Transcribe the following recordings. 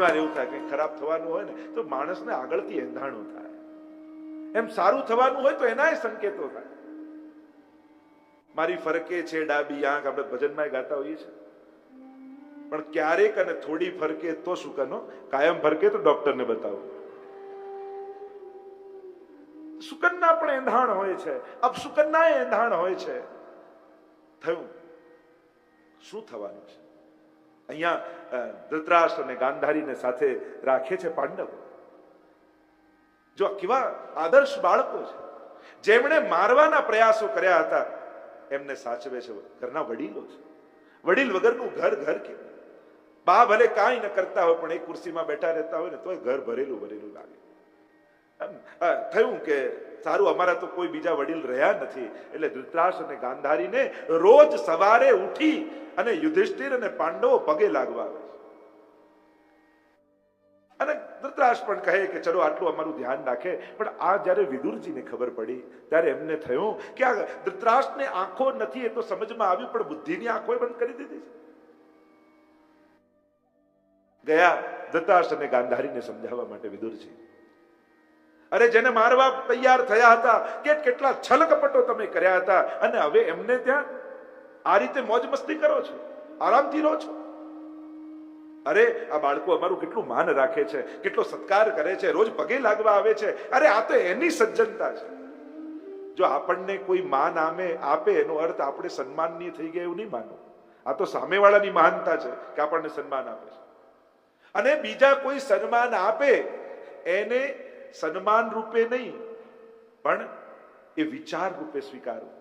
ઘણીવાર એવું થાય કે ખરાબ થવાનું હોય ને, તો માણસને આગળથી એંધાણું થાય. એમ સારું થવાનું હોય તો એનાય સંકેતો થાય. મારી ફરકે છે ડાબી આંખ, આપણે ભજનમાં ગાતા હોઈએ છીએ. પણ ક્યારેક અને થોડી ફરકે તો શું કરનો? કાયમ ફરકે તો ડોક્ટરને બતાવો. સુકન્ના પણ એંધાણ હોય છે. અપસુકન્ના એંધાણ હોય છે. થયું. શું થવાનું છે? અહીંયા ધૃતરાષ્ટ્ર અને ગાંધારીને સાથે રાખે છે પાંડવ. જો કેવા આદર્શ બાળકો છે, જેમણે મારવાના પ્રયાસો કર્યા હતા, એમને સાચવે છે ઘરના વડીલો છે. વડીલ વગરનું ઘર ઘર કે? બા ભલે કાંઈ ન કરતા હોય, પણ એક ખુરશીમાં બેઠા રહેતા હોય ને, તોય ઘર ભરેલું ભરેલું લાગે. થયું કે સારું અમારા તો કોઈ બીજા વડીલ રહ્યા નથી. એટલે ધૃતરાષ્ટ્ર અને ગાંધારીને રોજ સવારે ઉઠી અને યુધિષ્ઠિર અને પાંડવો પગે લાગવા અને ધૃતરાશ પણ કહે કે ચલો આટલું અમારું ધ્યાન રાખે. પણ આ જ્યારે વિદુરજીને ખબર પડી, ત્યારે એમને થયું કે આ ધૃતરાષ્ટ્રને આંખો નથી, એ તો સમજમાં આવ્યું, પણ બુદ્ધિની આંખો બંધ કરી દીધી છે. ગયા ધૃતરાશ અને ગાંધારીને સમજાવવા માટે વિદુરજી અરે જેને મારવા તૈયાર થયા હતા, કે કેટલા છલકપટો તમે કર્યા હતા, અને હવે એમને ત્યાં આ રીતે મોજ મસ્તી કરો છો, આરામથી રહો છો? અરે, આ બાળકો અમારું કેટલું માન રાખે છે, કેટલો સત્કાર કરે છે, રોજ પગે લાગવા આવે છે. અરે, આ તો એની સજ્જનતા છે. જો આપણને કોઈ માન આમે આપે, એનો અર્થ આપણે સન્માનની થઈ ગયા એવું નહીં માનવું. આ તો સામેવાળાની મહાનતા છે કે આપણને સન્માન આપે છે. અને બીજા કોઈ સન્માન આપે, એને સન્માન રૂપે નહીં, પણ એ વિચાર રૂપે સ્વીકારું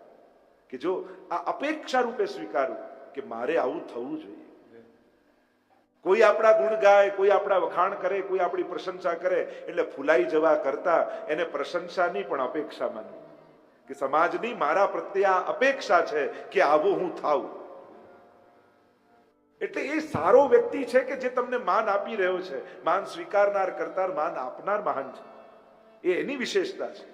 કે જો આ અપેક્ષા રૂપે સ્વીકારું કે મારે આવું થવું જોઈએ. કોઈ આપણા ગુણ ગાય, કોઈ આપણા વખાણ કરે, કોઈ આપણી પ્રશંસા કરે, એટલે ફૂલાઈ જવા કરતા એને પ્રશંસા નહીં પણ અપેક્ષા માનવી. કે સમાજની મારા પ્રત્યે આ અપેક્ષા છે કે આવો હું થાઉં. એટલે એ સારો વ્યક્તિ છે કે જે તમને માન આપી રહ્યો છે. માન સ્વીકારનાર કરતા માન આપનાર મહાન છે. એ એની વિશેષતા છે.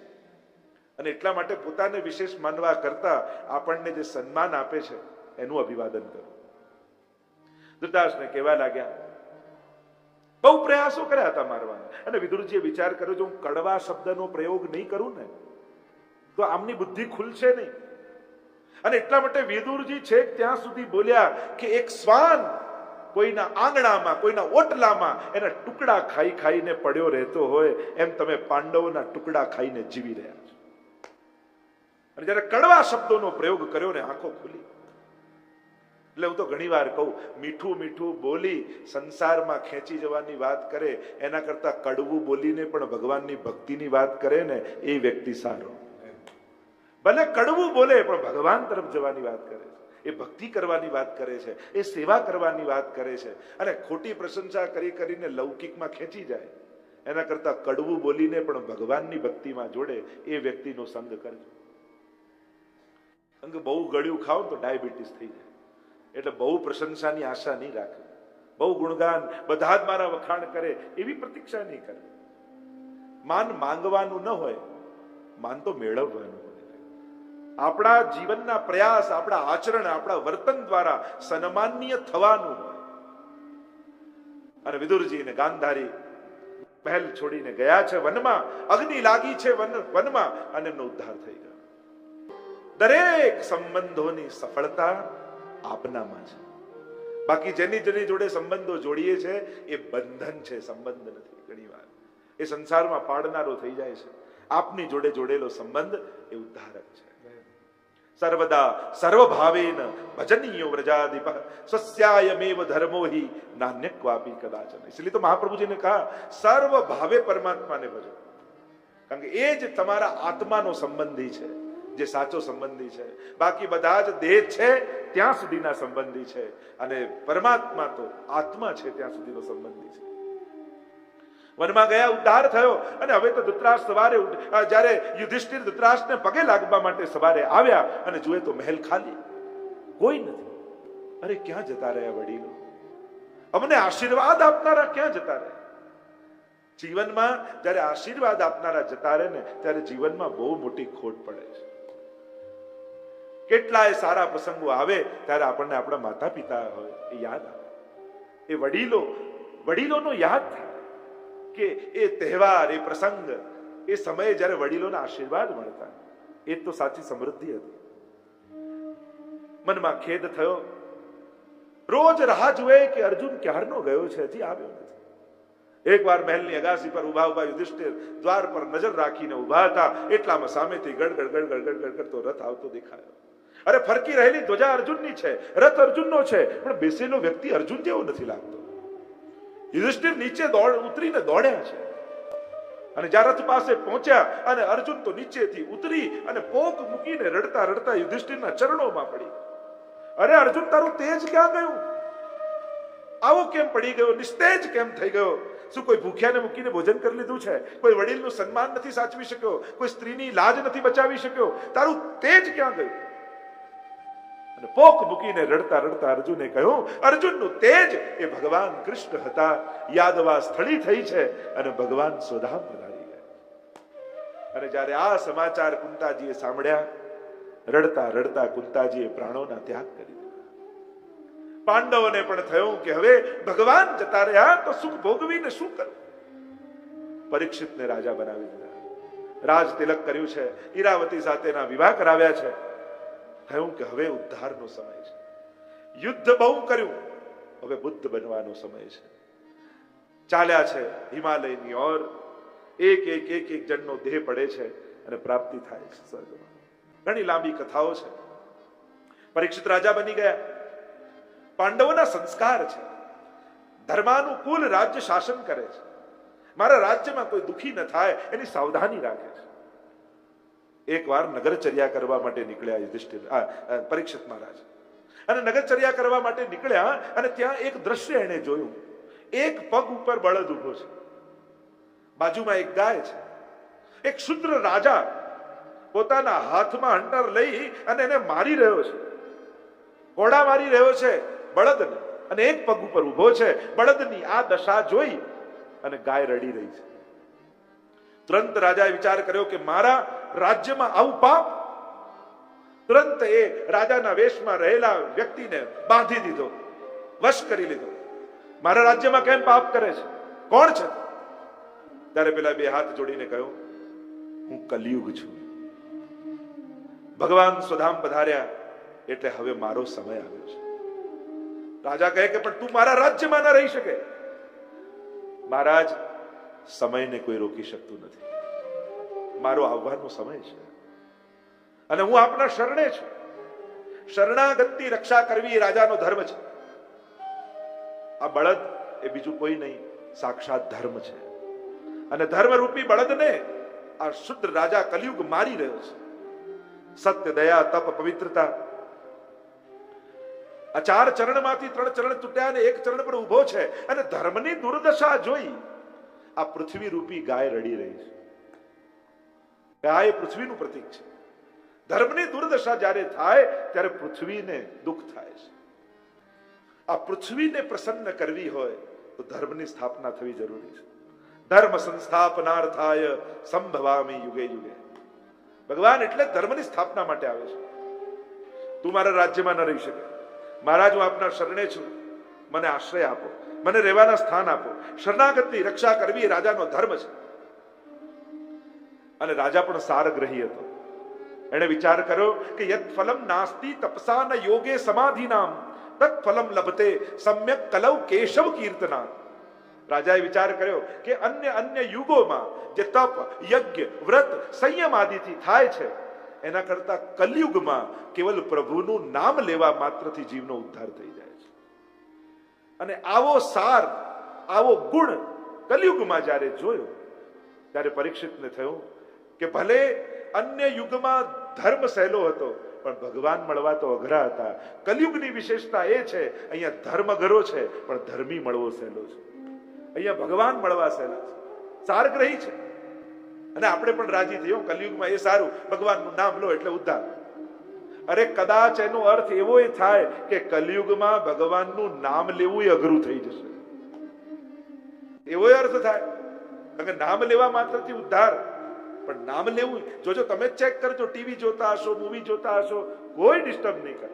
અને એટલા માટે પોતાને વિશેષ માનવા કરતા આપણને જે સન્માન આપે છે, એનું અભિવાદન કરો. ધૃતરાષ્ટ્રને કહેવા લાગ્યા, બહુ પ્રયાસો કર્યા હતા મારવાના અને વિદુરજીએ વિચાર કર્યો, જો હું કડવા શબ્દનો પ્રયોગ નહીં કરું ને, તો આમની બુદ્ધિ ખુલશે નહીં. અને એટલા માટે વિદુરજી છેક ત્યાં સુધી બોલ્યા કે, એક શ્વાન કોઈના આંગણામાં, કોઈના ઓટલામાં એના ટુકડા ખાઈ ખાઈને પડ્યો રહેતો હોય, એમ તમે પાંડવોના ટુકડા ખાઈને જીવી રહ્યા છો. અને જ્યારે કડવા શબ્દોનો પ્રયોગ કર્યો ને આંખો ખુલી. એટલે હું તો ઘણી વાર કહું, મીઠું મીઠું બોલી સંસારમાં ખેંચી જવાની વાત કરે, એના કરતા કડવું બોલીને પણ ભગવાનની ભક્તિની વાત કરે ને, એ વ્યક્તિ સારો. ભલે કડવું બોલે પણ ભગવાન તરફ જવાની વાત કરે છે. એ ભક્તિ કરવાની વાત કરે છે, એ સેવા કરવાની વાત કરે છે. અને ખોટી પ્રશંસા કરી કરીને લૌકિકમાં ખેંચી જાય, એના કરતા કડવું બોલીને પણ ભગવાનની ભક્તિમાં જોડે એ વ્યક્તિનો સંગ કરજો. અંગ બહુ ગળ્યું ખાઓ તો ડાયાબિટીસ થઈ જાય. એટલે બહુ પ્રશંસાની આશા નહીં રાખે બહુ ગુણગાન બધા જ મારા વખાણ કરે એવી પ્રતીક્ષા નહીં કરે માન માંગવાનું ન હોય, માન તો મેળવવાનું. આપણા જીવનના પ્રયાસ, આપણા આચરણ, આપણા વર્તન દ્વારા સન્માનીય થવાનું હોય. અને વિદુરજી ને ગાંધારી પહેલ છોડીને ગયા છે વનમાં, અગ્નિ લાગી છે વન, વનમાં, અને એમનો ઉદ્ધાર થઈ ગયો. દરેક સંબંધોની સફળતા આપનામાં છે. બાકી જેની જેની જોડે સંબંધો જોડીએ છે, એ બંધન છે, સંબંધ નથી, ઘણી વાર. એ સંસારમાં પાડનારો થઈ જાય છે. આપની જોડે જોડેલો સંબંધ એ ઉદ્ધારક છે. સર્વદા સર્વભાવેન ભજનીયો વ્રજાધિપ સ્વસ્યાયમેવ ધર્મો હિ નાન્ય ક્વાપી કદાચન એટલે તો મહાપ્રભુજીને કહા સર્વભાવે પરમાત્માને ભજો કારણ કે એ જ તમારા આત્માનો સંબંધી છે જે સાચો સંબંધી છે બાકી બધા જ દેહ છે ત્યાં સુધીના સંબંધી છે અને પરમાત્મા તો આત્મા છે ત્યાં સુધીનો સંબંધી છે વનમાં ગયા, ઉદ્ધાર થયો. અને હવે તો ધૃતરાજ સવારે જ્યારે યુધિષ્ઠિર ધૃતરાષ્ટ્રને પગે લાગવા માટે સવારે આવ્યા અને જુએ તો મહેલ ખાલી. કોઈ નથી. અરે, ક્યાં જતા રહ્યા વડીલો? અમને આશીર્વાદ આપનારા ક્યાં જતા રહ્યા? જીવનમાં જ્યારે આશીર્વાદ આપનારા જતા રહે ને, ત્યારે જીવનમાં બહુ મોટી ખોટ પડે છે. કેટલાય સારા પ્રસંગો આવે ત્યારે આપણને આપણા માતા પિતા હોય, એ યાદ આવે. એ વડીલો, વડીલોનો યાદ થાય. કે એ તહેવાર, એ પ્રસંગ, એ સમયે જ્યારે વડીલોના આશીર્વાદ મળતા. એ તો સાચી સમૃદ્ધિ હતી. મનમાં ખેદ થયો. રોજ રાહ જુએ કે અર્જુન ક્યારનો ગયો છે? હજી આવ્યો નથી. એકવાર મહેલની અગાસી પર ઊભા ઊભા યુધિષ્ઠિર દ્વાર પર નજર રાખીને ઊભા હતા. એટલામાં સામેથી ગડગડ ગડગડ ગડગડ કરતો રથ આવતો દેખાયો. અરે ફરકી રહેલી ધ્વજા અર્જુનની છે. રથ અર્જુનનો છે. પણ બેસેલો વ્યક્તિ અર્જુન જેવો નથી લાગતો. યુધિષ્ઠિર નીચે દોડ ઉતરીને દોડ્યા છે. અને જ્યાં રથ પાસે પહોંચ્યા અને અર્જુન તો નીચેથી ઉતરી અને પોક મૂકીને રડતા રડતા યુધિષ્ઠિરના ચરણોમાં પડી. અરે અર્જુન, તારું તેજ ક્યાં ગયું? આવો કેમ પડી ગયો? નિસ્તેજ કેમ થઈ ગયો? શું કોઈ ભૂખ્યાને મૂકીને ભોજન કરી લીધું છે? કોઈ વડીલનું સન્માન નથી સાચવી શક્યો? કોઈ સ્ત્રીની લાજ નથી બચાવી શક્યો? તારું તેજ ક્યાં ગયું? અને પોક મૂકીને રડતા રડતા અર્જુને કહ્યું, અર્જુનનું તેજ એ ભગવાન કૃષ્ણ હતા. યાદવા સ્થળી થઈ છે અને ભગવાન સ્વધામ પધારી ગયા. અને જ્યારે આ સમાચાર કુંતાજીએ સાંભળ્યા, રડતા રડતા કુંતાજીએ પ્રાણોના ત્યાગ કરી પાંડવોને પણ થયું કે હવે ભગવાન જતા રહ્યા તો સુખ ભોગવીને શું કરવું પરીક્ષિતને રાજા બનાવી દીધા. રાજ તિલક કર્યું છે, ઈરાવતી સાથેના વિવાહ કરાવ્યા છે. થયું કે હવે ઉદ્ધારનો સમય છે. યુદ્ધ બહુ કર્યું, હવે બુદ્ધ બનવાનો સમય છે. ચાલ્યા છે હિમાલયની ઓર, એક એક એક એક જણનો દેહ પડે છે અને પ્રાપ્તિ થાય છે સ્વર્ગમાં. ઘણી લાંબી કથાઓ છે. પરીક્ષિત રાજા બની ગયા. પાંડવોના સંસ્કાર છે. ધર્માનુકૂળ રાજ્ય શાસન કરે છે. મારા રાજ્યમાં કોઈ દુખી ન થાય, એની સાવધાની રાખે છે. એકવાર નગરચર્યા કરવા માટે નીકળ્યા યુધિષ્ઠિર પરીક્ષિત મહારાજ. અને નગરચર્યા કરવા માટે નીકળ્યા અને ત્યાં એક દ્રશ્ય એણે જોયું. એક પગ ઉપર બળદ ઊભો છે. બાજુમાં એક ગાય છે. એક શુદ્ર રાજા પોતાના હાથમાં હંટર લઈ અને એને મારી રહ્યો છે. ઘોડા મારી રહ્યો છે બળદને. અને એક પગ ઉપર ઊભો છે. બળદની આ દશા જોઈ અને ગાય રડી રહી છે. તુરંત રાજાએ વિચાર કર્યો કે મારા રાજ્યમાં આવું પાપ? તુરંત એ રાજાના વેશમાં રહેલા વ્યક્તિને બાંધી દીધો, વશ કરી લીધો. મારા રાજ્યમાં કેમ પાપ કરે છે? કોણ છે? ત્યારે પેલા બે હાથ જોડીને કહ્યું, હું કલયુગ છું. ભગવાન સ્વધામ પધાર્યા એટલે હવે મારો સમય આવ્યો છે. રાજા કહે કે, પણ તું મારા રાજ્યમાં ના રહી શકે. મહારાજ સમયને કોઈ રોકી શકતું નથી. મારો આવવાનો સમય છે. અને હું આપના શરણે છું. શરણાગતની રક્ષા કરવી એ રાજાનો ધર્મ છે. આ બળદ એ બીજું કોઈ નહીં, સાક્ષાત ધર્મ છે. અને ધર્મરૂપી બળદને આ શુદ્ધ રાજા કલયુગ મારી રહ્યો છે. સત્ય, દયા, તપ, પવિત્રતા. આ ચાર ચરણમાંથી ત્રણ ચરણ તૂટ્યા અને એક ચરણ પર ઊભો છે. અને ધર્મની દુર્દશા જોઈ આ પૃથ્વી રૂપી ગાય રડી રહી છે. ગાય પૃથ્વીનું પ્રતીક છે. ધર્મની દુર્દશા જ્યારે થાય, ત્યારે પૃથ્વીને દુઃખ થાય છે. આ પૃથ્વીને પ્રસન્ન કરવી હોય, તો ધર્મની સ્થાપના થવી જરૂરી છે. ધર્મ સંસ્થાપનાર્થાય સંભવામી યુગે યુગે. ભગવાન એટલે ધર્મની સ્થાપના માટે આવે છે. તું મારા રાજ્યમાં ન રહી શકે. મહારાજ હું આપના શરણે છું. મને આશ્રય આપો. મને રહેવાના સ્થાન આપો. શરણાગતની રક્ષા કરવી એ રાજાનો ધર્મ છે. અને રાજા પણ સારગ્રહી હતો. એણે વિચાર કર્યો કે યત ફલમ નાસ્તિ તપસા યોગે સમાધિનામ. તત ફલમ લભતે સમ્યક કલવ કેશવ કીર્તના રાજાએ વિચાર કર્યો કે અન્ય અન્ય યુગોમાં જે તપ, યજ્ઞ, વ્રત, સંયમ આદિથી થાય છે, એના કરતા કલયુગમાં કેવલ પ્રભુનું નામ લેવા માત્રથી જીવનો ઉદ્ધાર થઈ જાય. અને આવો સાર, આવો ગુણ કલયુગમાં જ્યારે જોયો, ત્યારે પરીક્ષિતને થયું કે ભલે અન્ય યુગમાં ધર્મ સહેલો હતો, પણ ભગવાન મળવા તો અઘરા હતા. કલયુગની વિશેષતા એ છે, અહીંયા ધર્મ ઘરો છે, પણ ધર્મી મળવો સહેલો છે. અહીંયા ભગવાન મળવા સહેલા છે. સારગ્રહી છે. અને આપણે પણ રાજી થયો, કલયુગમાં એ સારું. ભગવાનનું નામ લો એટલે ઉદ્ધાર. અરે કદાચ એનો અર્થ એવો થાય કે કલયુગમાં ભગવાનનું નામ લેવું અઘરું થઈ જશે. એવો અર્થ થાય. કારણ કે નામ લેવા માત્રથી ઉદ્ધાર. પણ નામ લેવું જોજો તમે ચેક કરજો ટીવી જોતા હશો મૂવી જોતા હશો, કોઈ ડિસ્ટર્બ નહીં કરે.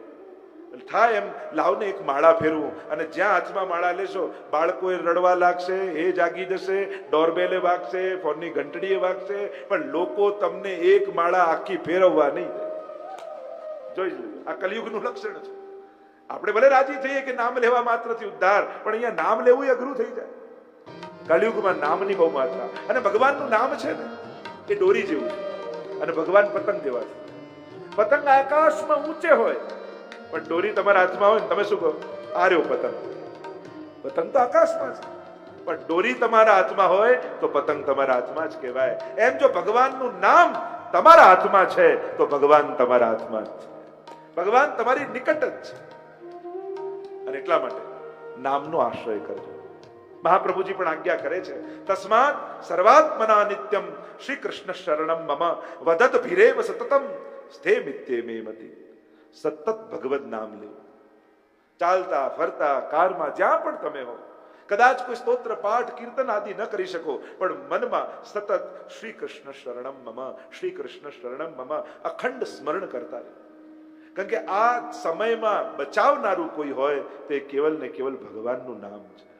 થાય એમ, લાવને એક માળા ફેરવું અને જ્યાં હાથમાં માળા લેશો, બાળકોએ રડવા લાગશે, એ જાગી જશે ડોરબેલે વાગશે, ફોનની ઘંટડીએ વાગશે, પણ લોકો તમને એક માળા આખી ફેરવવા નહીં જોઈ લો આ કલયુગનું લક્ષણ છે. આપણે ભલે રાજી થઈએ કે નામ લેવા માત્રથી ઉદ્ધાર, પણ અહીંયા નામ લેવું એ અઘરું થઈ જાય. કલયુગમાં નામની બહુ માત્રા. અને ભગવાનનું નામ છે ને, એ દોરી જેવું છે. અને ભગવાન પતંગ જેવા છે. પતંગ આકાશમાં ઊંચે હોય, પણ દોરી તમારા હાથમાં હોય ને, તમે શું કહો? આ રહ્યો પતંગ. પતંગ તો આકાશમાં છે. પણ દોરી તમારા હાથમાં હોય, તો પતંગ તમારા હાથમાં જ કહેવાય. એમ જો ભગવાનનું નામ તમારા હાથમાં છે, તો ભગવાન તમારા હાથમાં જ છે. ભગવાન તમારી નિકટ જ છે. અને એટલા માટે નામનો આશ્રય કરજો. મહાપ્રભુજી પણ આજ્ઞા કરે છે, તસ્માત સર્વાત્મના નિત્યમ શ્રી કૃષ્ણ શરણમ મમ વદત ભીરેવ સતતમ સ્થે મિત્યે મે મતી સતત ભગવદ નામ લેવું ચાલતા, ફરતા, કારમાં જ્યાં પણ તમે હો, કદાચ કોઈ સ્તોત્ર, પાઠ, કીર્તન આદિ ન કરી શકો, પણ મનમાં સતત શ્રી કૃષ્ણ શરણમ મમ શ્રી કૃષ્ણ શરણમ મમ અખંડ સ્મરણ કરતા રહે. કારણ કે આ સમયમાં બચાવનારું કોઈ હોય, તો એ કેવલ ને કેવલ ભગવાનનું નામ છે.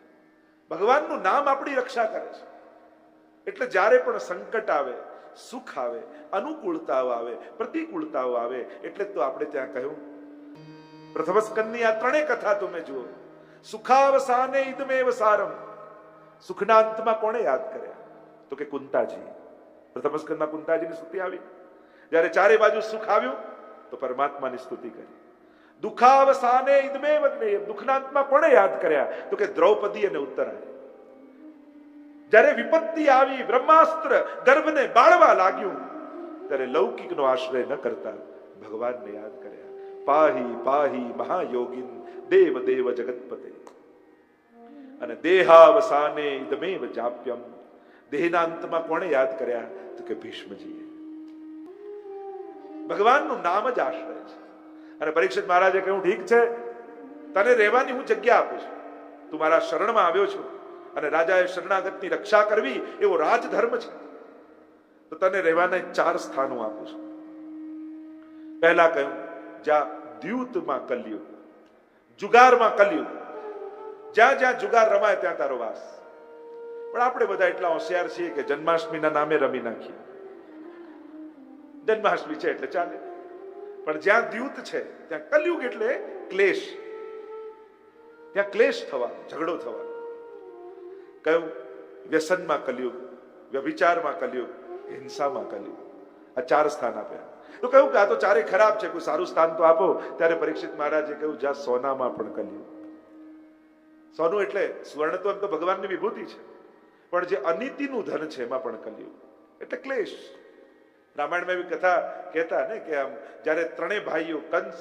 ભગવાનનું નામ આપણી રક્ષા કરે છે. એટલે જ્યારે પણ સંકટ આવે, સુખ આવે, અનુકૂળતાઓ આવે, પ્રતિકૂળતાઓ આવે, એટલે તો આપણે ત્યાં કહ્યું. પ્રથમ સ્કંદની આ ત્રણેય કથા તમે જુઓ. સુખાવસાને ઇદમેવ સારમ સુખના અંતમાં કોણે યાદ કર્યા? તો કે કુંતાજી. પ્રથમ સ્કંદમાં કુંતાજીની સ્તુતિ આવી. જ્યારે ચારે બાજુ સુખ આવ્યું તો પરમાત્માની સ્તુતિ કરી. દુખાવસાને ઇદમે વગને દુઃખના અંતમાં કોણે યાદ કર્યા તો કે દ્રૌપદી અને ઉત્તરાય જ્યારે વિપત્તિ આવી, બ્રહ્માસ્ત્ર ગર્ભને બાળવા લાગ્યું, ત્યારે લૌકિકનો આશ્રય ન કરતા ભગવાનને યાદ કર્યા. પાહી પાહી મહાયોગિન દેવ દેવ જગતપતે. અને દેહાવસાને ઇદમેવ જાપ્યમ દેહના અંતમાં કોણે યાદ કર્યા? તો કે ભીષ્મજીએ. ભગવાનનું નામ જ આશ્રય છે. અને પરીક્ષિત મહારાજે કહ્યું, ઠીક છે, તને રહેવાની હું જગ્યા આપું છું. તું મારા શરણમાં આવ્યો છું અને રાજાએ શરણાગતની રક્ષા કરવી એવો રાજધર્મ છે. તો તને રહેવાના ચાર સ્થાનો આપું છું. પહેલા કહ્યું જ્યાં દ્યુતમાં કલ્યું, જુગારમાં કલ્યું. જ્યાં જ્યાં જુગાર રમાય ત્યાં તારો વાસ. પણ આપણે બધા એટલા હોશિયાર છીએ કે જન્માષ્ટમીના નામે રમી નાખીએ. જન્માષ્ટમી છે એટલે ચાલે. પણ જ્યાં દ્યુત છે, ત્યાં કલયુગ એટલે ક્લેશ. ત્યાં ક્લેશ થવાનો, ઝઘડો થવાનો. કયું? વ્યસનમાં કલયુગ, વ્યભિચારમાં કલયુગ, હિંસામાં કલયુગ. આ ચાર સ્થાન આપ્યા તો કહ્યું કે આ તો ચારે ખરાબ છે, કોઈ સારું સ્થાન તો આપો, ત્યારે પરીક્ષિત મહારાજે કહ્યું જ્યાં સોનામાં પણ કલયુગ. સોનું એટલે સ્વર્ણ તો એમ તો ભગવાનની વિભૂતિ છે. પણ જે અનિતિનું ધન છે, એમાં પણ કલયુગ. એટલે ક્લેશ. રામાયણમાં એવી કથા કહેતા ને કે આમ જ્યારે ત્રણેય ભાઈઓ કંસ,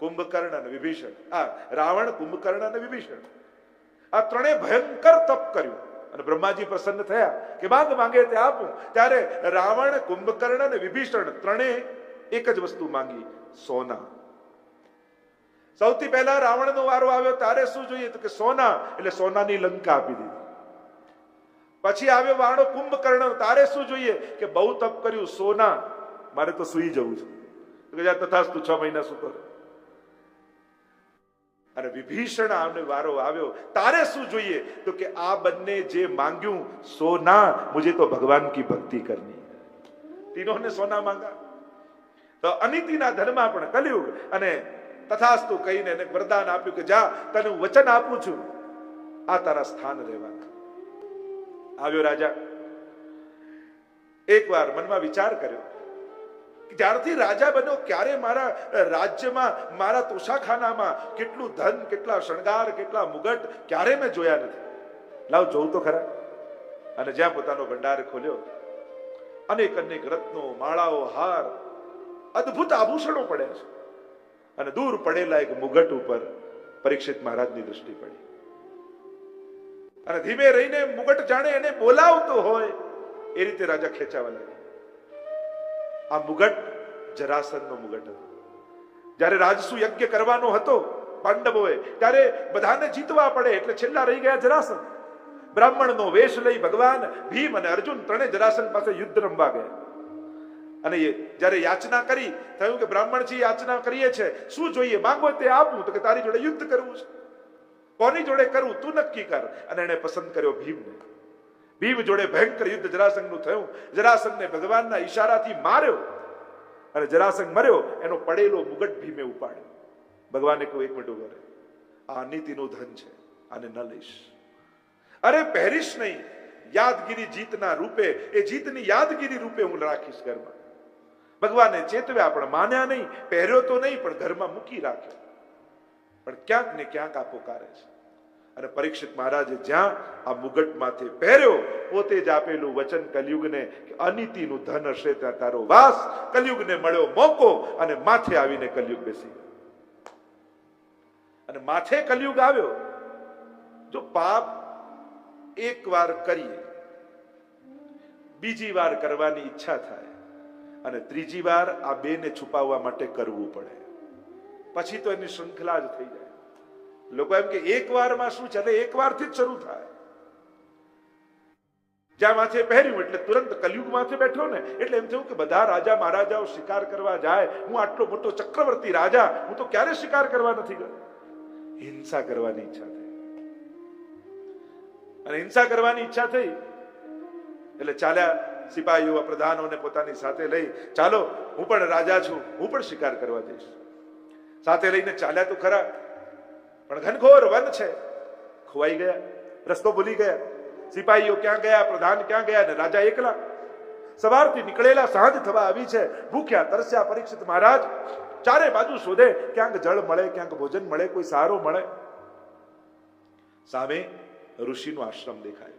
કુંભકર્ણ અને વિભીષણ, આ રાવણ, કુંભકર્ણ અને વિભીષણ, આ ત્રણેય ભયંકર તપ કર્યું અને બ્રહ્માજી પ્રસન્ન થયા કે માંગ માંગે તે આપું. ત્યારે રાવણ, કુંભકર્ણ અને વિભીષણ ત્રણેય એક જ વસ્તુ માંગી, સોના. સૌથી પહેલા રાવણનો વારો આવ્યો, ત્યારે શું જોઈએ તો કે સોના, એટલે સોનાની લંકા આપી દીધી. પછી આવ્યો વાણો કુંભકર્ણ, તારે શું જોઈએ? કે બહુ તપ કર્યું, સોના. મારે તો સુઈ જવું છે. તથાસ્તુ, છ મહિના શું કર? અને વિભીષણ આમને વારો આવ્યો, તારે શું જોઈએ? તો કે આ બંને જે માંગ્યું, સોના, મુજે તો ભગવાન કી ભક્તિ કરની. તીનોને સોના માંગા. તો અનિતિના ધર્મમાં પણ કલયુગ અને તથાસ્તુ કહીને એને વરદાન આપ્યું કે જા, તને હું વચન આપું છું. આ તારા સ્થાન રહેવાના આવ્યો રાજા. એકવાર મનમાં વિચાર કર્યો જ્યારથી રાજા બન્યો ક્યારે મારા રાજ્યમાં, મારા તોષાખાનામાં કેટલું ધન, કેટલા શણગાર, કેટલા મુગટ, ક્યારે મેં જોયા નથી. લાવ જોઉં તો ખરા. અને જ્યાં પોતાનો ભંડાર ખોલ્યો, અનેક અનેક રત્નો, માળાઓ, હાર, અદ્ભુત આભૂષણો પડ્યા છે. અને દૂર પડેલા એક મુગટ ઉપર પરીક્ષિત મહારાજની દૃષ્ટિ પડી. અને ધીમે રહીને મુગટ જાણે એને બોલાવતો હોય, એ રીતે રાજા ખેંચાવા લાગ્યા. આ મુગટ જરાસનનો મુગટ હતો. જ્યારે રાજસુ યજ્ઞ કરવાનો હતો પાંડવોએ, ત્યારે બધાને જીતવા પડે એટલે છેલ્લા રહી ગયા જરાસન. બ્રાહ્મણનો વેશ લઈ ભગવાન ભીમ અને અર્જુન ત્રણે જરાસન પાસે યુદ્ધ રમવા ગયા. અને જ્યારે યાચના કરી, થયું કે બ્રાહ્મણજી યાચના કરીએ છે, શું જોઈએ? માંગો તે આપું તો કે તારી જોડે યુદ્ધ કરવું છે. કોની જોડે કરવું તું નક્કી કર? અને એને પસંદ કર્યો ભીમને. ભીમ જોડે ભયંકર યુદ્ધ જરાસંઘનું થયું. જરાસંઘને ભગવાનના ઈશારાથી માર્યો. અને જરાસંઘ મર્યો, એનો પડેલો મુગટ ભીમે ઉપાડ્યો. ભગવાને કહ્યું, એક મિનિટ ઊભો આ નીતિનું ધન છે. આને ન લઈશ. અરે, પહેરીશ નહીં. યાદગીરી જીતના રૂપે, એ જીતની યાદગીરી રૂપે હું રાખીશ ઘરમાં. ભગવાને ચેતવ્યા, પણ માન્યા નહીં. પહેર્યો તો નહીં, પણ ઘરમાં મૂકી રાખ્યો. પણ ક્યાંક ને ક્યાંક આ પોકારે છે. અને પરીક્ષિત મહારાજે જ્યાં આ મુગટ માથે પહેર્યો, પોતે જ આપેલું વચન કલયુગને કે અનીતિનું ધન હશે ત્યાં તારો વાસ. કલયુગને મળ્યો મોકો અને માથે આવીને કલયુગ બેસી અને માથે કલયુગ આવ્યો. જો પાપ એક વાર કરીએ, બીજી વાર કરવાની ઈચ્છા થાય, અને ત્રીજી વાર આ બેને છુપાવવા માટે કરવું પડે. પછી તો એની શૃંખલા જ થઈ જાય. લોકો એમ કે એક વારમાં શું છે? એક વારથી જ શરૂ થાય. જ્યાં માથે પહેર્યું એટલે તુરંત કલયુગ માથે બેઠો ને, એટલે એમ થયું કે બધા રાજા મહારાજાઓ શિકાર કરવા જાય. હું આટલો મોટો ચક્રવર્તી રાજા, હું તો ક્યારે શિકાર કરવા નથી ગયો? હિંસા કરવાની ઈચ્છા થઈ. અને હિંસા કરવાની ઈચ્છા થઈ, એટલે ચાલ્યા સિપાહીઓ પ્રધાનોને પોતાની સાથે લઈ, ચાલો હું પણ રાજા છું, હું પણ શિકાર કરવા જઈશ. સાથે લઈને ચાલ્યા તો ખરા પણ ઘનઘોર વન છે. ખોવાઈ ગયા, રસ્તો ભૂલી ગયા. સિપાહીઓ ક્યાં ગયા, પ્રધાન ક્યાં ગયા ને રાજા એકલા. સવારથી નીકળેલા સાંજ થવા આવી છે. ભૂખ્યા, તરસ્યા, પરીક્ષિત મહારાજ, ચારે બાજુ શોધે, ક્યાંક જળ મળે, ક્યાંક ભોજન મળે, કોઈ સારો મળે. સામે ઋષિનો આશ્રમ દેખાય.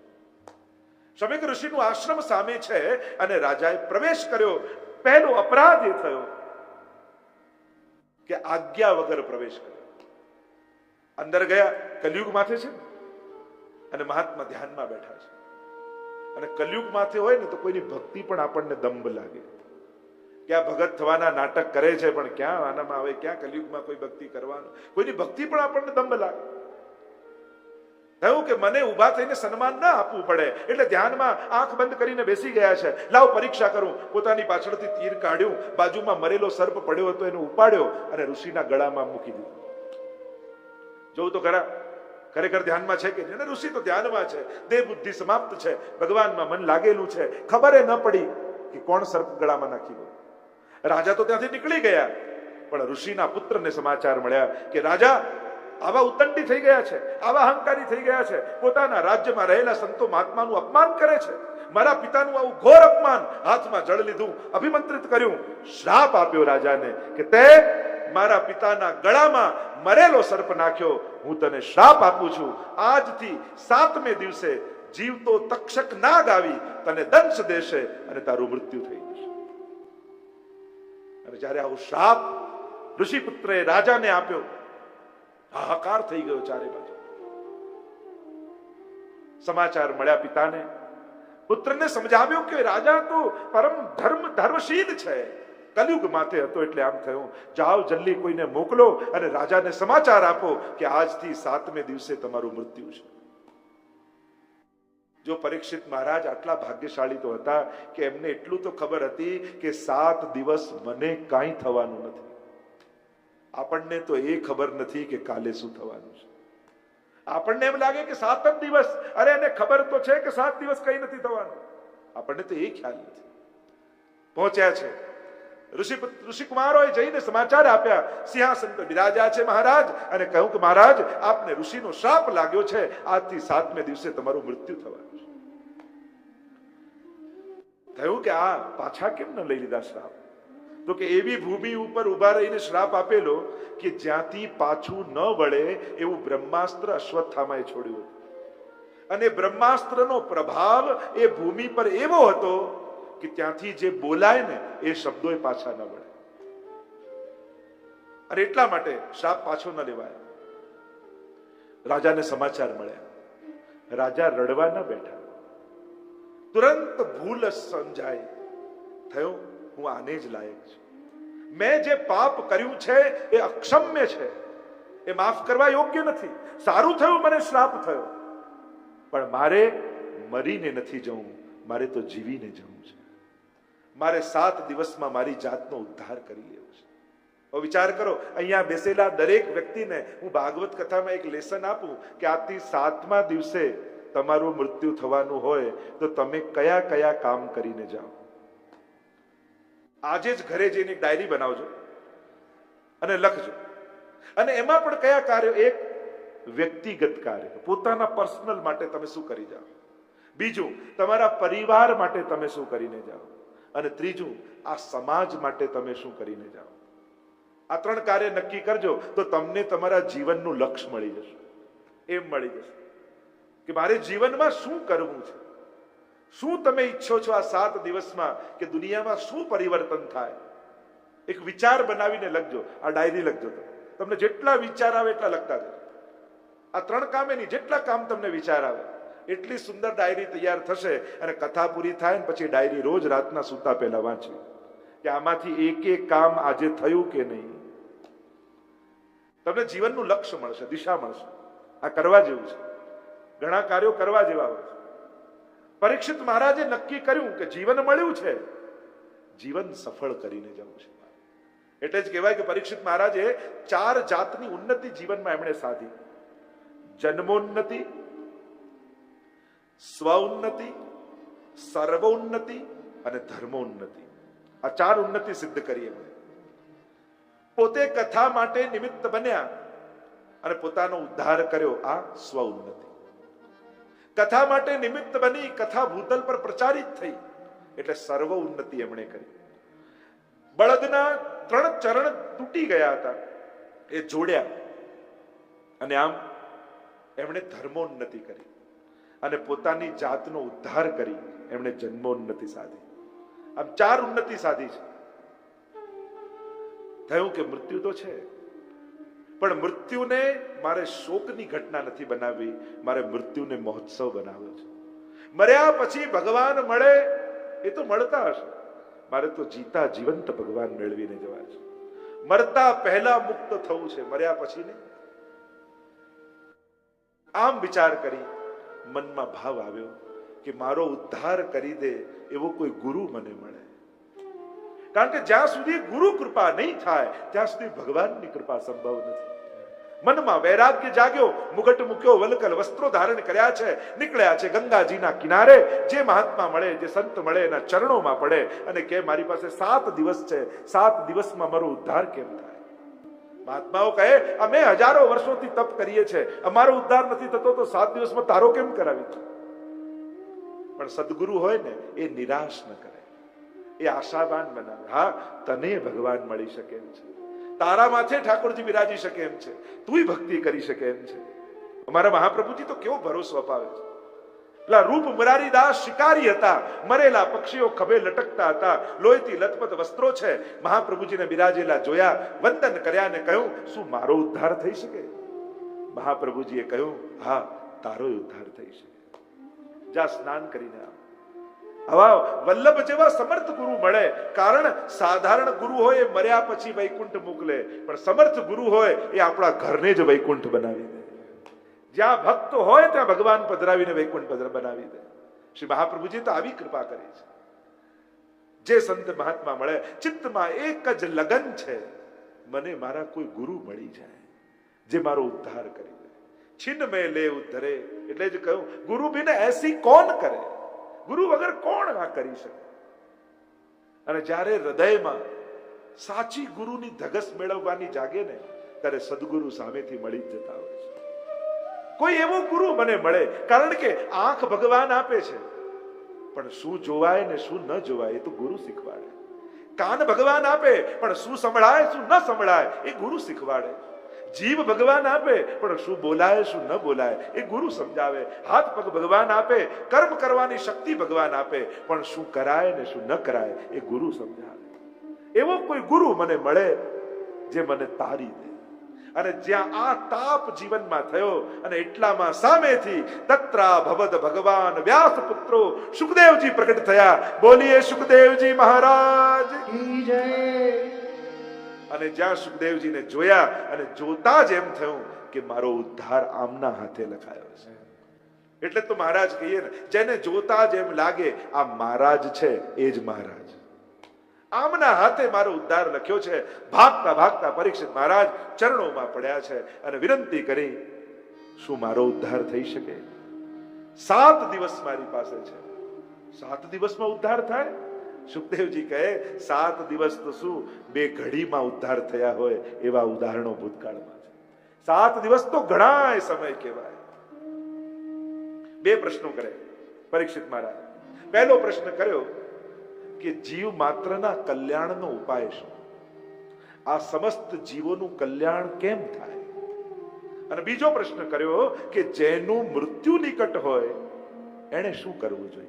શ્રમિક ઋષિનું આશ્રમ સામે છે અને રાજાએ પ્રવેશ કર્યો. પહેલો અપરાધ એ થયો કે આજ્ઞા વગર પ્રવેશ કર્યો. અંદર ગયા, કલયુગ માથે છે અને મહાત્મા ધ્યાનમાં બેઠા છે. અને કલયુગ માથે હોય ને તો કોઈની ભક્તિ પણ આપણને દંભ લાગે. ક્યાં ભગત થવાના નાટક કરે છે, પણ ક્યાં આનામાં આવે, ક્યાં કલયુગમાં કોઈ ભક્તિ કરવાનું? કોઈની ભક્તિ પણ આપણને દંભ લાગે. થયું કે મને ઊભા થઈને સન્માન ના આપવું પડે, એટલે ધ્યાનમાં આંખ બંધ કરીને બેસી ગયા છે. લાવ પરીક્ષા કરું. પોતાની પાછળથી તીર કાઢ્યું, બાજુમાં મરેલો સર્પ પડ્યો હતો, એને ઉપાડ્યો અને ઋષિના ગળામાં મૂકી દીધો. જોવું તો ખરા, ખરેખર ધ્યાનમાં છે કે જેને ઋષિ તો ધ્યાનમાં છે. દેહ બુદ્ધિ સમાપ્ત છે. ભગવાનમાં મન લાગેલું છે. ખબર ન પડી કે કોણ સર્પ ગળામાં નાખી ગયો રાજા તો ત્યાંથી નીકળી ગયા. પણ ઋષિના પુત્રને સમાચાર મળ્યા કે રાજા, આવા ઉતંડી થઈ ગયા છે. આવા અહંકારી થઈ ગયા છે. પોતાના રાજ્યમાં રહેલા સંતો મહાત્માનું અપમાન કરે છે. મારા પિતાનું આવું ઘોર અપમાન હાથમાં જળ લીધું. અભિમંત્રિત કર્યું. શ્રાપ આપ્યો રાજાને કે તે મારા પિતાના ગળામાં મરેલો સર્પ નાખ્યો. હું તને શ્રાપ આપું છું. આજથી સાતમે દિવસે જીવતો તક્ષક નાગ આવી તને દંશ દેશે અને તારું મૃત્યુ થઈ જશે. અને જ્યારે આવો શ્રાપ ઋષિપુત્રે રાજાને આપ્યો, હાહાકાર થઈ ગયો ચારે બાજુ. સમાચાર મળ્યા પિતાને. પુત્રને સમજાવ્યો કે રાજા તો પરમ ધર્મ, ધર્મશીલ છે. કલયુગ માથે હતો એટલે આમ થયું. જાઓ, જલ્દી કોઈને મોકલો અને રાજાને સમાચાર આપો કે આજથી સાતમે દિવસે તમારું મૃત્યુ છે. જો પરીક્ષિત મહારાજ આટલા ભાગ્યશાળી તો હતા કે એમને એટલું તો ખબર હતી કે સાત દિવસ મને કાંઈ થવાનું નથી. આપણને તો એ ખબર નથી કે કાલે શું થવાનું છે. આપણને એમ લાગે કે સાત જ દિવસ. અરે, એને ખબર તો છે કે સાત દિવસ કઈ નથી થવાનું. આપણને તો એ ખ્યાલ નથી. પહોંચ્યા છે. ઋષિ ઋષિકુમારોએ જઈને સમાચાર આપ્યા. સિંહાસન પર બિરાજ્યા છે મહારાજ અને કહ્યું કે મહારાજ, આપને ઋષિનો શ્રાપ લાગ્યો છે. આજથી સાતમે દિવસે તમારું મૃત્યુ થવાનું છે. થયું કે આ પાછા કેમ ન લઈ લીધા શ્રાપ? તો કે એવી ભૂમિ ઉપર ઊભા રહીને શ્રાપ આપેલો કે જ્યાંથી પાછું ન વળે એવું બ્રહ્માસ્ત્ર અશ્વત્થામાએ છોડ્યું અને બ્રહ્માસ્ત્રનો પ્રભાવ એ ભૂમિ પર એવો હતો કે ત્યાંથી જે બોલાય ને એ શબ્દો પાછા ન વળે. અને એટલા માટે શાપ પાછો ન લેવાય. રાજાને સમાચાર મળ્યા રાજા રડવા ન બેઠા. તુરંત ભૂલ સમજાય. થયો, હું આને જ લાયક છું. મેં જે પાપ કર્યું છે એ અક્ષમ્ય છે. એ માફ કરવા યોગ્ય નથી. સારું થયું, મને શ્રાપ થયો. પણ મારે મરીને નથી જવું. મારે તો જીવીને જવું છે. મારે સાત દિવસમાં મારી જાતનો ઉદ્ધાર કરી લેવો છે. વિચાર કરો, અહીંયા બેસેલા દરેક વ્યક્તિને હું ભાગવત કથામાં એક લેસન આપું કે આજથી સાતમા દિવસે તમારું મૃત્યુ થવાનું હોય તો તમે કયા કયા કામ કરીને જાઓ. આજે જ ઘરે જઈને ડાયરી બનાવજો અને લખજો. અને એમાં પણ કયા કાર્યો? એક, વ્યક્તિગત કાર્ય. પોતાના પર્સનલ માટે તમે શું કરી જાઓ? બીજું, તમારા પરિવાર માટે તમે શું કરીને જાઓ? અને ત્રીજું, આ સમાજ માટે તમે શું કરીને જાઓ? આ ત્રણ કાર્ય નક્કી કરજો તો તમને તમારા જીવનનું લક્ષ્ય મળી જશે. એમ મળી જશે. કે મારે જીવનમાં શું કરવું છે? શું તમે ઈચ્છો છો આ સાત દિવસમાં કે દુનિયામાં શું પરિવર્તન થાય? એક વિચાર બનાવીને લખજો, આ ડાયરી લખજો તમે. તમને જેટલા વિચાર આવે એટલા લખતા જજો. આ ત્રણ કામે નહીં જેટલા કામ તમને વિચાર આવે એટલી સુંદર ડાયરી તૈયાર થશે અને કથા પૂરી થાય ને પછી ડાયરી રોજ રાતના સૂતા પહેલા વાંચવી. કે આમાંથી એક એક કામ આજે થયું કે નહીં? તમને જીવનનું લક્ષ્ય મળશે, દિશા મળશે. આ કરવા જેવું છે. ઘણા કાર્યો કરવા જેવા હોય છે. પરીક્ષિત મહારાજે નક્કી કર્યું કે જીવન મળ્યું છે. જીવન સફળ કરીને જવું છે. એટલે જ કહેવાય કે પરીક્ષિત મહારાજે ચાર જાતની ઉન્નતિ જીવનમાં એમણે સાધી. જન્મોન્નતિ સ્વઉન્નતિ, સર્વોન્નતિ અને ધર્મોન્નતિ. આ ચાર ઉન્નતિ સિદ્ધ કરી એમણે પોતે કથા માટે નિમિત્ત બન્યા અને પોતાનો ઉદ્ધાર કર્યો આ સ્વઉન્નતિ. કથા માટે નિમિત્ત બની કથા ભૂતલ પર પ્રચારિત થઈ એટલે સર્વ ઉન્નતિ એમણે કરી. બળદના ત્રણ ચરણ તૂટી ગયા હતા. એ જોડ્યા અને આમ એમણે ધર્મોન્નતિ કરી. અને પોતાની જાતનો ઉદ્ધાર કરી એમણે જન્મોન્નતિ સાધી. આમ ચાર ઉન્નતિ સાધી છે. થયું કે મૃત્યુ તો છે. પણ મૃત્યુને મારે શોકની ઘટના નથી બનાવવી મારે મૃત્યુને મહોત્સવ બનાવ્યો છે. મર્યા પછી ભગવાન મળે, એ તો મળતા હશે. મારે તો જીતા જીવંત ભગવાન મેળવીને જવા છે. મરતા પહેલા મુક્ત થવું છે, મર્યા પછી ને આમ વિચાર કરી મનમાં ભાવ આવ્યો કે મારો ઉદ્ધાર કરી દે એવો કોઈ ગુરુ મને મળે. કારણ કે જ્યાં સુધી ગુરુ કૃપા નહીં થાય, ત્યાં સુધી ભગવાનની કૃપા સંભવ નથી. મનમાં વૈરાગ્ય જાગ્યો, મુગટ મૂક્યો, વલકલ વસ્ત્રો ધારણ કર્યા છે, નીકળ્યા છે ગંગાજીના કિનારે, જે મહાત્મા મળે, જે સંત મળે, એના ચરણોમાં પડે અને કે મારી પાસે સાત દિવસ છે, સાત દિવસમાં મારો ઉદ્ધાર કેમ થાય? મહાત્માઓ કહે, અમે હજારો વર્ષોથી તપ કરીએ છીએ. અમારો ઉદ્ધાર નથી થતો તો સાત દિવસમાં તારો કેમ કરાવી તું? પણ સદગુરુ હોય ને, એ નિરાશ ન કરે. એ આશાવાન બનાવે. હા, તને ભગવાન મળી શકે એમ છે. તારા માથે ઠાકોરજી બિરાજી શકે એમ છે. તુંય ભક્તિ કરી શકે એમ છે. અમારા મહાપ્રભુજી તો કેવો ભરોસો અપાવે છે. પેલા રૂપ મુરારી દાસ શિકારી હતા. મરેલા પક્ષીઓ ખભે લટકતા હતા. લોહીથી લથપથ વસ્ત્રો છે. મહાપ્રભુજીને બિરાજેલા જોયા, વંદન કર્યા ને કહ્યું, શું મારો ઉદ્ધાર થઈ શકે? મહાપ્રભુજીએ કહ્યું, હા, તારો ઉદ્ધાર થઈ શકે. જા સ્નાન કરીને આવ. આવા. વલ્લભ જેવા સમર્થ ગુરુ મળે. કારણ સાધારણ ગુરુ હોય એ મર્યા પછી વૈકુંઠ મોકલે. પણ સમર્થ ગુરુ હોય એ આપણા ઘરને જ વૈકુંઠ બનાવી દે. જ્યાં ભક્ત હોય ત્યાં ભગવાન પધરાવીને વૈકુંઠ પધરા બનાવી દે. શ્રી મહાપ્રભુજી તો આવી કૃપા કરી છે. જે સંત મહાત્મા મળે, ચિત્તમાં એક જ લગન છે, મને મારા કોઈ ગુરુ મળી જાય, જે મારો ઉદ્ધાર કરી દે. છિન્ન મેં લે ઉદ્ધરે, એટલે જ કહ્યું ગુરુ બિન એસી કોણ કરે? ગુરુ વગર કોણ આ કરી શકે? અને જ્યારે હૃદયમાં સાચી ગુરુની ધગસ મેળવવાની જાગે ને, ત્યારે સદગુરુ સામેથી મળી જતા હોય છે. કોઈ એવો ગુરુ મને મળે. કારણ કે આંખ ભગવાન આપે છે. પણ શું જોવાય ને શું ન જોવાય એ તો ગુરુ શીખવાડે. કાન ભગવાન આપે, પણ શું સંભળાય, શું ન સંભળાય એ ગુરુ શીખવાડે. જીવ ભગવાન આપે, પણ શું બોલાય, શું ન બોલાય એ ગુરુ સમજાવે. હાથ પગ ભગવાન આપે, કર્મ કરવાની શક્તિ ભગવાન આપે, પણ શું કરાય ને શું ન કરાય એ ગુરુ સમજાવે. એવો કોઈ ગુરુ મને મળે જે મને તારી દે. અને જ્યાં આ તાપ જીવનમાં થયો અને એટલામાં સામેથી તત્રા ભવદ ભગવાન વ્યાસ પુત્રો સુખદેવજી પ્રગટ થયા. બોલીએ, સુખદેવજી મહારાજ! અને જ્યાં સુખદેવજીને જોયા અને જોતા જ એમ થયું કે મારો ઉદ્ધાર આમના હાથે લખાયો છે. એટલે તો મહારાજ કહીએ ને, જેને જોતા જ એમ લાગે, આ મહારાજ છે, એ જ મહારાજ. આમના હાથે મારો ઉદ્ધાર લખ્યો છે. ભાગતા ભાગતા પરીક્ષિત મહારાજ ચરણોમાં પડ્યા છે અને વિનંતી કરી, શું મારો ઉદ્ધાર થઈ શકે? સાત દિવસ મારી પાસે છે. સાત દિવસમાં ઉદ્ધાર થાય? સુખદેવજી કહે, સાત દિવસ તો શું બે ઘડીમાં ઉદ્ધાર થયા હોય એવા ઉદાહરણો ભૂતકાળમાં છે. સાત દિવસ તો ઘણા સમય કહેવાય. બે પ્રશ્નો કરે, પરીક્ષિત મહારાજ. પહેલો પ્રશ્ન કર્યો કે જીવ માત્રના કલ્યાણનો ઉપાય શું? આ સમસ્ત જીવોનું કલ્યાણ કેમ થાય? અને બીજો પ્રશ્ન કર્યો કે જેનું મૃત્યુ નિકટ હોય એને શું કરવું જોઈએ?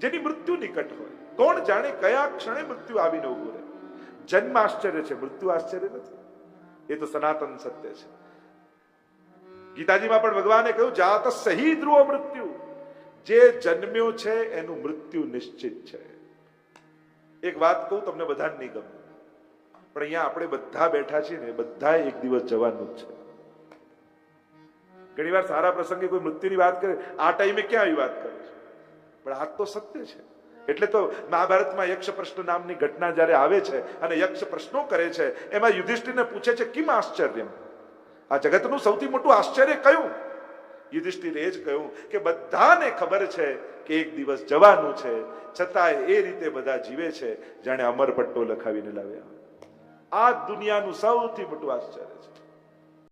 જેની મૃત્યુ નિકટ હોય, કોણ જાણે કયા ક્ષણે મૃત્યુ આવીને ઉભું રહે? જન્મ આશ્ચર્ય છે, મૃત્યુ આશ્ચર્ય નથી. એ તો સનાતન સત્ય છે. ગીતાજીમાં પણ ભગવાને કહ્યું, જાત સહી ધ્રુવ મૃત્યુ. જે જન્મ્યો છે, એનું મૃત્યુ નિશ્ચિત છે. એક વાત કહું, તમને બધાને નહીં ગમે. પણ અહીંયા આપણે બધા બેઠા છીએ ને બધા એક દિવસ જવાનું જ છે. ઘણી વાર સારા પ્રસંગે કોઈ મૃત્યુની વાત કરે, આ ટાઈમે ક્યાં આવી વાત કરે છે? પણ આ તો સત્ય છે. એટલે તો મહાભારતમાં યક્ષ પ્રશ્ન નામની ઘટના જ્યારે આવે છે અને યક્ષ પ્રશ્નો કરે છે, એમાં યુધિષ્ઠિરને પૂછે છે, કેમ આશ્ચર્ય? આ જગતનું સૌથી મોટું આશ્ચર્ય કયું? યુધિષ્ઠિરે એ જ કહ્યું કે બધાને ખબર છે કે એક દિવસ જવાનું છે, છતાંય એ રીતે બધા જીવે છે, જાણે અમરપટ્ટો લખાવીને લાવ્યા. આ દુનિયાનું સૌથી મોટું આશ્ચર્ય છે.